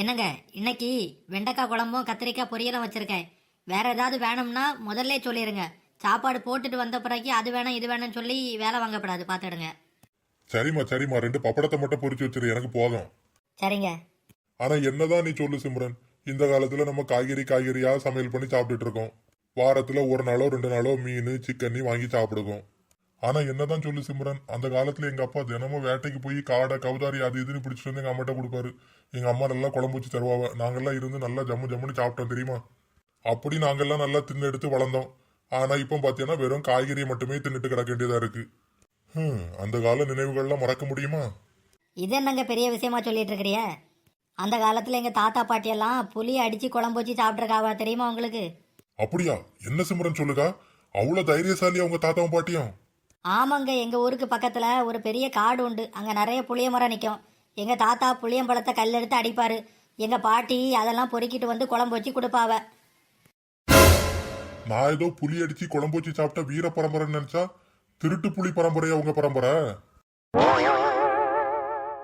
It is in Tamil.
என்னங்க இன்னைக்கு வெண்டைக்காய் குழம்பும் கத்திரிக்காய் பொரியலும் வச்சிருக்கேன். வேற ஏதாவது வேணும்னா முதல்ல சொல்லிடுங்க சாப்பாடு போட்டுட்டு வந்த பிறகு அது வேணும் இது வேணும்னு சொல்லி வேலை வாங்கப்படாது. பார்த்துடுங்க. சரிம்மா சரிம்மா. ரெண்டு பப்படத்தை மட்டும் பொரிச்சு வச்சிரு எனக்கு போதும். சரிங்க. ஆனா என்னதான் நீ சொல்லு சிம்ரன். இந்த காலத்துல நம்ம காய்கறி காய்கறியா சமையல் பண்ணி சாப்பிட்டுட்டு இருக்கோம். வாரத்துல ஒரு நாளோ ரெண்டு நாளோ மீன் சிக்கன் வாங்கி சாப்பிடுவோம். ஆனா என்னதான் சொல்லு சிம்ரன் அந்த காலத்துல எங்க அப்பா தினமும் வேட்டைக்கு போய் காடை கவுதாரி அது இதுன்னு பிடிச்சிட்டு வந்து எங்க அம்மாட்ட கொடுப்பாரு. எங்க அம்மா நல்லா குழம்பு வச்சு தருவாங்க நாங்கெல்லாம் இருந்து நல்லா ஜம்மு ஜம்முன்னு சாப்பிட்டோம் தெரியுமா? அப்படி நாங்கெல்லாம் நல்லா தின்னு எடுத்து வளர்ந்தோம். ஆனா இப்போ பாத்தீங்கன்னா வெறும் காய்கறியை மட்டுமே தின்னுட்டு கிடக்க வேண்டியதா இருக்கு. அந்த கால நினைவுகள்லாம் மறக்க முடியுமா? இது என்னங்க பெரிய விஷயமா சொல்லிட்டு இருக்கிறிய அந்த காலத்தில் எங்கள் தாத்தா பாட்டியெல்லாம் புளியை அடித்து குழம்பு வச்சு சாப்பிட்ருக்காவா தெரியுமா உங்களுக்கு? அப்படியா? என்ன சிம்ரன் சொல்லுக்கா அவ்வளவு தைரியசாலியா உங்க தாத்தாவும் பாட்டியும்? ஆமாங்க எங்கள் ஊருக்கு பக்கத்தில் ஒரு பெரிய காடு உண்டு. அங்கே நிறைய புளிய மரம் நிற்கும் எங்கள் தாத்தா புளியம்பழத்தை கல்லெடுத்து அடிப்பார். எங்கள் பாட்டி அதெல்லாம் பொறுக்கிட்டு வந்து குழம்பு வச்சு கொடுப்பாவ. நான் ஏதோ புளி அடிச்சு குழம்பு வச்சு சாப்பிட்ட வீர பரம்பரைன்னு நினைச்சா திருட்டு புளி பரம்பரையா உங்க பரம்பரை?